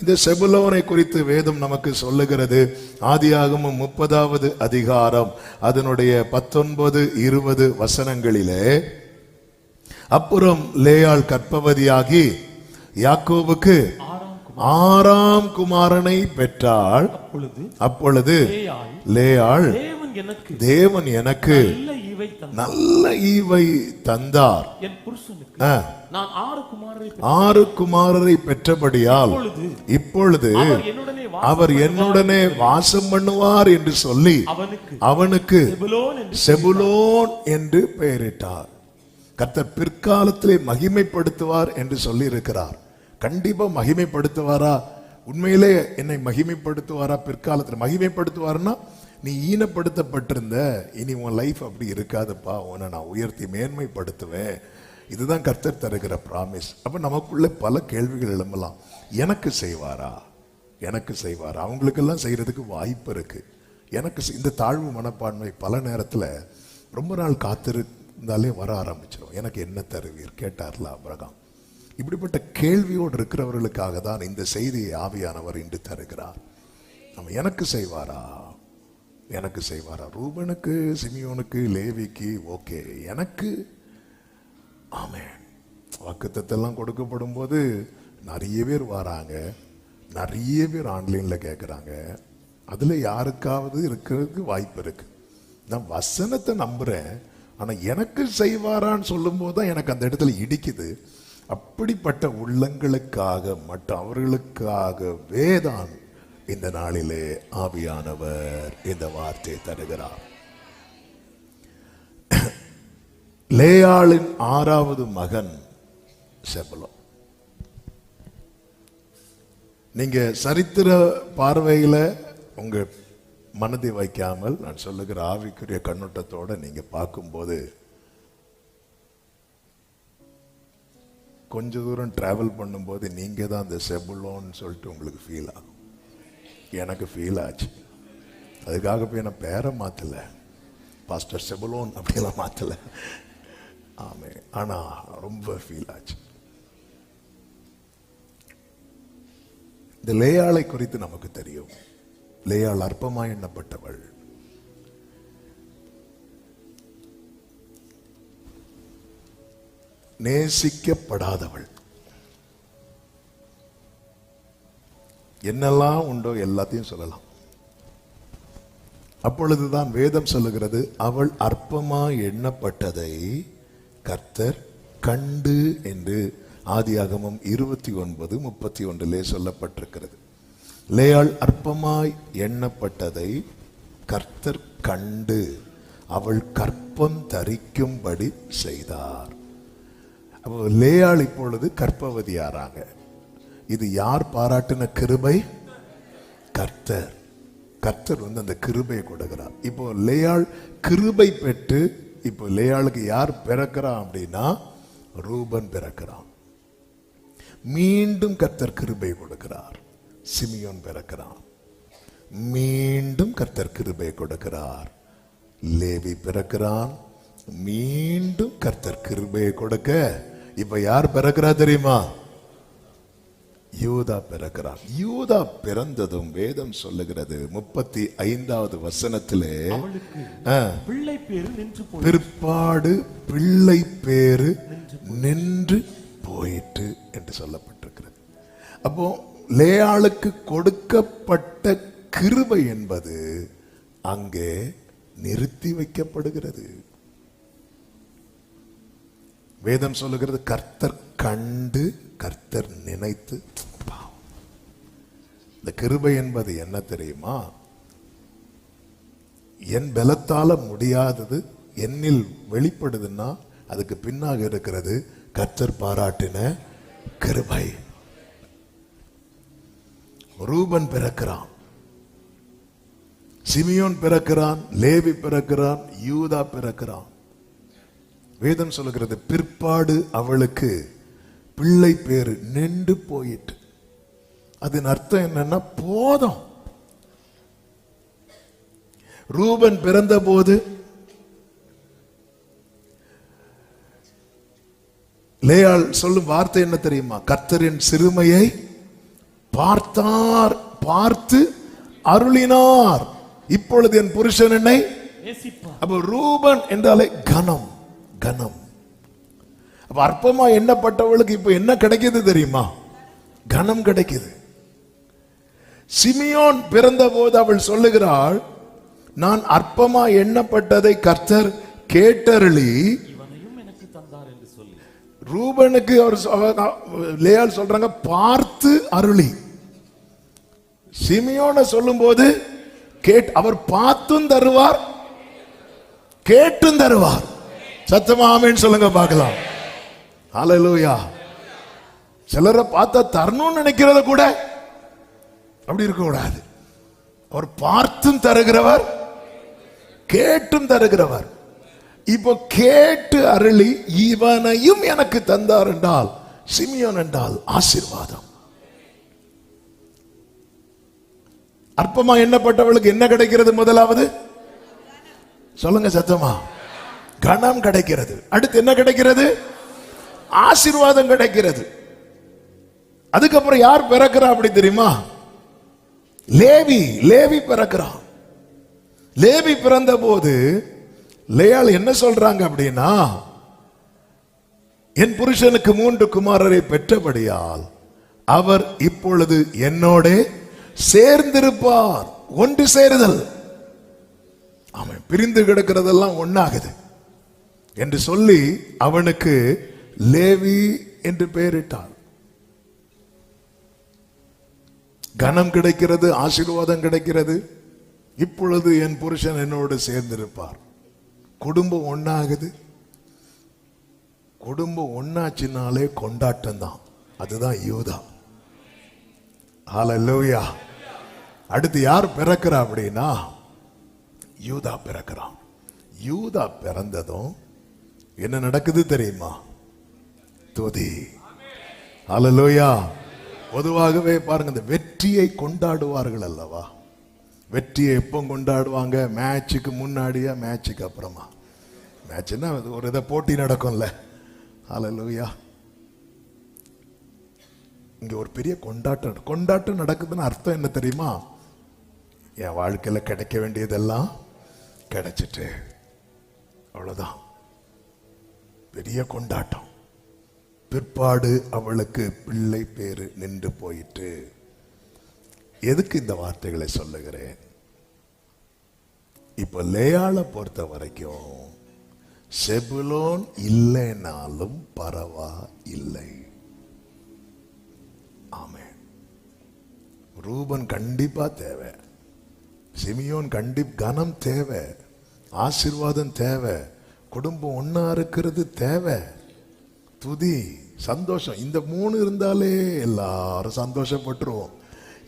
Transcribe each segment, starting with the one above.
இந்த செபுலோனை குறித்து வேதம் நமக்கு சொல்லுகிறது. ஆதியாகமம் முப்பதாவது அதிகாரம் அதனுடைய பத்தொன்பது இருபது வசனங்களிலே அப்புறம் லேயாள் கற்பவதியாகி யாக்கோபுக்கு ஆறாம் குமாரனை பெற்றாள். அப்பொழுது அப்பொழுது லேயாள் லேயாள் தேவன் எனக்கு தேவன் எனக்கு நல்ல ஈவை தந்தார். நான் ஆறு குமாரரை ஆறு குமாரரை பெற்றபடியால் இப்பொழுது அவர் என்னுடனே வாசம் பண்ணுவார். என்று சொல்லி அவனுக்கு செபுலோன் என்று செபுலோன் என்று பெயரிட்டார். கர்த்தர் பிற்காலத்திலே மகிமைப்படுத்துவார் என்று சொல்லி இருக்கிறார் கண்டிப்பா மகிமைப்படுத்துவாரா? உண்மையிலே என்னை மகிமைப்படுத்துவாரா பிற்காலத்தில்? மகிமைப்படுத்துவார்னா நீ ஈனப்படுத்தப்பட்டிருந்த இனி உன் லைஃப் அப்படி இருக்காதுப்பா. உன்னை நான் உயர்த்தி மேன்மைப்படுத்துவேன். இதுதான் கர்த்தர் தருகிற ப்ராமிஸ் அப்போ நமக்குள்ளே பல கேள்விகள் எழும்பலாம். எனக்கு செய்வாரா? எனக்கு செய்வாரா? அவங்களுக்கெல்லாம் செய்கிறதுக்கு வாய்ப்பு இருக்குது எனக்கு இந்த தாழ்வு மனப்பான்மை பல நேரத்தில் ரொம்ப நாள் காத்திருந்தாலே வர ஆரம்பிச்சிடும் எனக்கு என்ன தருவீர்? கேட்டார்ல அபிரகாம். இப்படிப்பட்ட கேள்வியோடு இருக்கிறவர்களுக்காக தான் இந்த செய்தியை ஆவியானவர் இன்று தருகிறார். நம்ம எனக்கு செய்வாரா? எனக்கு செய்வாரா? ரூபனுக்கு சிமியோனுக்கு லேவிக்கு ஓகே. எனக்கு ஆமென். வாக்குத்தத்தெல்லாம் கொடுக்கப்படும் போது நிறைய பேர் வராங்க. நிறைய பேர் ஆன்லைனில் கேட்குறாங்க அதில் யாருக்காவது இருக்கிறதுக்கு வாய்ப்பு இருக்குது நான் வசனத்தை நம்புகிறேன் ஆனால் எனக்கு செய்வாரான்னு சொல்லும்போது தான் எனக்கு அந்த இடத்துல இடிக்குது. அப்படிப்பட்ட உள்ளங்களுக்காக மற்றும் அவர்களுக்காகவே தான் இந்த நாளிலே ஆவியானவர் இந்த வார்த்தையை தருகிறார். லேயாளின் ஆறாவது மகன் செபலோ. நீங்க சரித்திர பார்வையில் உங்க மனதை வைக்காமல் நான் சொல்லுகிற ஆவிக்குரிய கண்ணோட்டத்தோட நீங்க பார்க்கும்போது கொஞ்ச தூரம் டிராவல் பண்ணும்போது நீங்க தான் அந்த செபுலோன்னு சொல்லிட்டு உங்களுக்கு ஃபீல் ஆகும். எனக்கு ஃபீல் ஆச்சு. அதுக்காக போய் நான் பேரை மாற்றலை பாஸ்டர் செபுலோன் அப்படிலாம் மாற்றலை ஆமே. ஆனால் ரொம்ப ஃபீல் ஆச்சு. இந்த லேயாளை குறித்து நமக்கு தெரியும். லேயாள் அற்பமாய் எண்ணப்பட்டவள். நேசிக்கப்படாதவள். என்னெல்லாம் உண்டோ எல்லாத்தையும் சொல்லலாம். அப்பொழுதுதான் வேதம் சொல்லுகிறது அவள் அற்பமாய் எண்ணப்பட்டதை கர்த்தர் கண்டு என்று ஆதியாகமம் இருபத்தி ஒன்பது முப்பத்தி ஒன்றிலே சொல்லப்பட்டிருக்கிறது. லேயாள் அற்பமாய் எண்ணப்பட்டதை கர்த்தர் கண்டு அவள் கற்பம் தரிக்கும்படி செய்தார். அப்போ லேயாள் இப்பொழுது கற்பவதியாராங்க இது யார் பாராட்டின கிருபை? கர்த்தர். கர்த்தர் வந்து அந்த கிருபையை கொடுக்கிறார். இப்போ லேயாள் கிருபை பெற்று இப்போ லேயாளுக்கு யார் பிறக்கிறான் அப்படின்னா ரூபன் பிறக்கிறான். மீண்டும் கர்த்தர் கிருபை கொடுக்கிறார். சிமியோன் பிறக்கிறான். மீண்டும் கர்த்தர் கிருபை கொடுக்கிறார். லேவி பிறக்கிறான். மீண்டும் கர்த்தர் கிருபையை கொடுக்க இப்ப யார் பிறக்கிறா தெரியுமா? யூதா பிறக்கிறான் யூதா பிறந்ததும் வேதம் சொல்லுகிறது. முப்பத்தி ஐந்தாவது வசனத்திலே பிள்ளை பேரு நின்று பிற்பாடு பிள்ளை பேரு நின்று போயிற்று என்று சொல்லப்பட்டிருக்கிறது. அப்போ லேயாளுக்கு கொடுக்கப்பட்ட கிருபை என்பது அங்கே நிறுத்தி வைக்கப்படுகிறது. வேதம் சொல்லுகிறது கர்த்தர் கண்டு கர்த்தர் நினைத்து. இந்த கிருபை என்பது என்ன தெரியுமா? என் பலத்தால முடியாதது என்னில் வெளிப்படுதுன்னா அதுக்கு பின்னாக இருக்கிறது கர்த்தர் பாராட்டின கிருபை. ரூபன் பிறக்கிறான். சிமியோன் பிறக்கிறான் லேவி பிறக்கிறான் யூதா பிறக்கிறான். வேதம் சொல்லுகிறது பிற்பாடு அவளுக்கு பிள்ளை பேரு நின்று போயிட்டு அதன் அர்த்தம் என்னன்னா போதும். ரூபன் பிறந்தபோது லேயாள் சொல்லும் வார்த்தை என்ன தெரியுமா? கர்த்தரின் சிறுமையை பார்த்தார் பார்த்து அருளினார். இப்பொழுது என் புருஷன் என்னை அப்ப ரூபன் என்றாலே கனம் கனம் அப்ப அற்பமா எண்ணப்பட்டவளுக்கு இப்ப என்ன கிடைக்குது தெரியுமா? கனம் கிடைக்குது. சிமியோன் பிறந்தபோது அவள் சொல்லுகிறாள் நான் அற்பமா எண்ணப்பட்டதை கர்த்தர் கேட்டருளி. இவனையும் எனக்கு தந்தார் என்று சொல்லி. ரூபனுக்கு அவர் லேயாள் சொல்றாங்க பார்த்து அருளி. சிமியோனை சொல்லும்போது கேட் அவர் பார்த்தும் தருவார் கேட்டும் தருவார். சத்தமா ஆமென்னு சொல்லுங்க பார்க்கலாம். ஹalleluya சிலரை பார்த்தா தரணும்னு நினைக்கிறத கூட அப்படி இருக்கக்கூடாது அவர் பார்த்தும் தருகிறவர் கேட்டும் தருகிறவர். இப்போ கேட்டு அருளி இவனையும் எனக்கு தந்தார் என்றால் சிமியோன் என்றால் ஆசீர்வாதம். அற்பமா எண்ணப்பட்டவளுக்கு என்ன கிடைக்கிறது முதலாவது? சொல்லுங்க சத்தமா. கணம் கிடைக்கிறது. அடுத்து என்ன கிடைக்கிறது? ஆசீர்வாதம் கிடைக்கிறது. அதுக்கப்புறம் யார் பிறக்கிறா அப்படி தெரியுமா? லேவி லேவி பிறக்கிறான். லேவி பிறந்த போது லேயால் என்ன சொல்றாங்க அப்படின்னா என் புருஷனுக்கு மூன்று குமாரரை பெற்றபடியால் அவர் இப்பொழுது என்னோட சேர்ந்திருப்பார். ஒன்று சேருதல். அவன் பிரிந்து கிடக்கிறதெல்லாம் ஒண்ணாகுது. என்று சொல்லி அவனுக்கு லேவி என்று பெயரிட்டான். கனம் கிடைக்கிறது ஆசீர்வாதம் கிடைக்கிறது. இப்பொழுது என் புருஷன் என்னோடு சேர்ந்திருப்பார். குடும்பம் ஒன்றாகுது குடும்பம் ஒன்றாச்சினாலே கொண்டாட்டம் தான் அதுதான் யூதா. ஹalleluya அடுத்து யார் பிறக்கிறா அப்படின்னா யூதா பிறக்கிறான். யூதா பிறந்ததும் என்ன நடக்குது தெரியுமா? துதி. ஹalleluya பொதுவாகவே பாருங்க இந்த வெற்றியை கொண்டாடுவார்கள் அல்லவா? வெற்றியை எப்போ கொண்டாடுவாங்க? மேட்சுக்கு முன்னாடியா மேட்சுக்கு அப்புறமா? மேட்ச்னா ஒரு இதை போட்டி நடக்கும்ல. ஹalleluya இங்க ஒரு பெரிய கொண்டாட்டம் கொண்டாட்டம் நடக்குதுன்னு அர்த்தம் என்ன தெரியுமா? என் வாழ்க்கையில் கிடைக்க வேண்டியதெல்லாம் கிடைச்சிட்டு அவ்வளோதான் பெரிய கொண்டாட்டம். பிற்பாடு அவளுக்கு பிள்ளை பேரு நின்று போயிட்டு எதுக்கு இந்த வார்த்தைகளை சொல்லுகிறேன்? இப்ப லேயாளை பொறுத்த வரைக்கும் செபுலோன் இல்லைனாலும் பரவா இல்லை ஆமே ரூபன் கண்டிப்பா தேவை. சிமியோன் கண்டி கனம் தேவை. ஆசிர்வாதம் தேவை. குடும்பம் ஒன்னா இருக்கிறது தேவை. துதி. சந்தோஷம். இந்த மூணு இருந்தாலே எல்லாரும் சந்தோஷப்பட்டுருவோம்.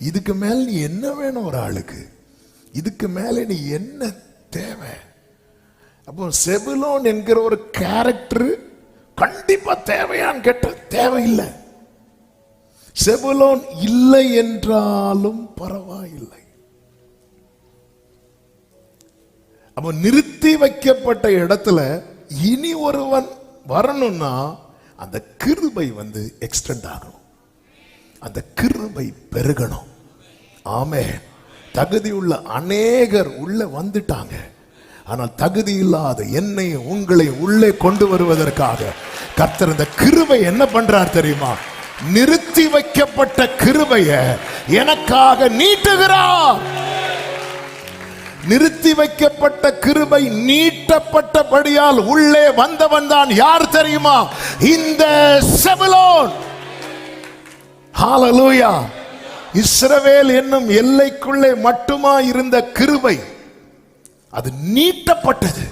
இதுக்கு மேல் நீ என்ன வேணும் ஒரு ஆளுக்கு? இதுக்கு மேலே நீ என்ன தேவை? அப்போ செபுலோன் என்கிற ஒரு கேரக்டர் கண்டிப்பா தேவையான்னு கேட்ட தேவையில்லை. செபுலோன் இல்லை என்றாலும் பரவாயில்லை. அப்போ நிறுத்தி வைக்கப்பட்ட இடத்துல இனி ஒருவன் வரணும்னா அந்த கிருபை வந்து எக்ஸ்டெண்ட் ஆகணும். அந்த கிருபை பெருகணும். ஆமே தகுதியுள்ள அநேகர் உள்ள வந்துட்டாங்க. ஆனால் தகுதி இல்லாத என்னை உங்களை உள்ளே கொண்டு வருவதற்காக கர்த்தர் இந்த கிருபை என்ன பண்றார் தெரியுமா? நிறுத்தி வைக்கப்பட்ட கிருபைய எனக்காக நீட்டுகிறார். நிறுத்தி வைக்கப்பட்ட கிருபை நீட்டப்பட்டபடியால் உள்ளே வந்தவன் தான் யார் தெரியுமா? இந்த செபலோன். ஹாலலூயா இஸ்ரவேல் என்னும் எல்லைக்குள்ளே மட்டுமா இருந்த கிருபை அது நீட்டப்பட்டது.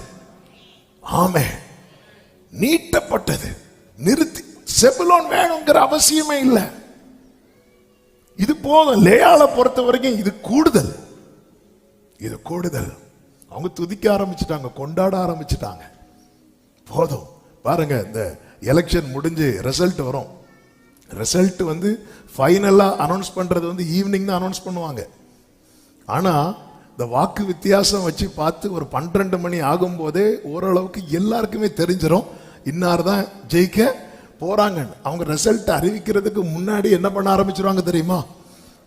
ஆமே நீட்டப்பட்டது. நிறுத்தி செபுலோன் வேணுங்கிற அவசியமே இல்லை. இது போதும். லேயாளை பொறுத்த வரைக்கும் இது கூடுதல். இது கூடுதல். அவங்க துதிக்க ஆரம்பிச்சிட்டாங்க கொண்டாட ஆரம்பிச்சிட்டாங்க. போதும். பாருங்க இந்த எலெக்ஷன் முடிஞ்சு ரிசல்ட் வரும். ரிசல்ட் வந்து ஃபைனலாக அனௌன்ஸ் பண்ணுறது வந்து ஈவினிங் தான் அனௌன்ஸ் பண்ணுவாங்க. ஆனால் இந்த வாக்கு வித்தியாசம் வச்சு பார்த்து ஒரு பன்னிரெண்டு மணி ஆகும்போதே ஓரளவுக்கு எல்லாருக்குமே தெரிஞ்சிடும் இன்னார் தான் ஜெயிக்க போகிறாங்கன்னு அவங்க ரிசல்ட் அறிவிக்கிறதுக்கு முன்னாடி என்ன பண்ண ஆரம்பிச்சிருவாங்க தெரியுமா?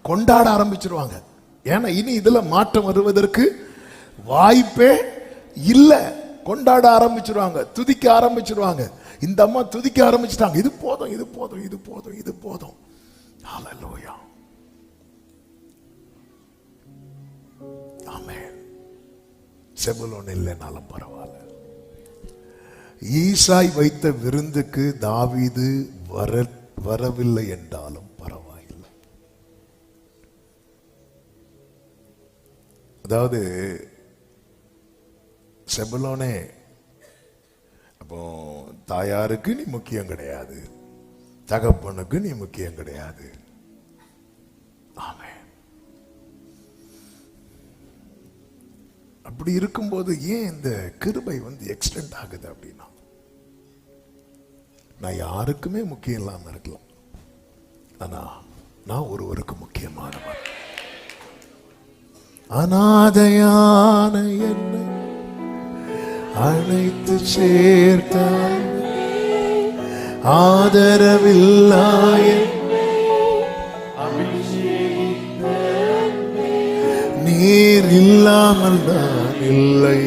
கொண்டாட ஆரம்பிச்சிருவாங்க. ஏன்னா இனி இதில் மாற்றம் வருவதற்கு வாய்ப்பே இல்லை. கொண்டாட ஆரம்பிச்சிருவாங்க துதிக்க ஆரம்பிச்சிருவாங்க. இந்த அம்மா துதிக்க ஆரம்பிச்சிட்டாங்க. இது போதும் இது போதும் இது போதும் இது போதும். ஹalleluya ஆமென் செபுலோன் இல்லைனாலும் பரவாயில்ல. ஈசாய் வைத்த விருந்துக்கு தாவீது வர வரவில்லை என்றாலும் அதாவது செபலோனே. அப்போ தாயாருக்கு நீ முக்கியம் கிடையாது. தகப்பனுக்கு நீ முக்கியம் கிடையாது. ஆமே அப்படி இருக்கும்போது ஏன் இந்த கிருபை வந்து எக்ஸ்டெண்ட் ஆகுது அப்படின்னா? நான் யாருக்குமே முக்கியம் இல்லாமல் இருக்கலாம். ஆனால் நான் ஒருவருக்கு முக்கியமானவன் அநாதையான என்னை அழைத்து சேர்த்தாய் ஆதரவில்லாய நீர் இல்லாமல் நான் இல்லை.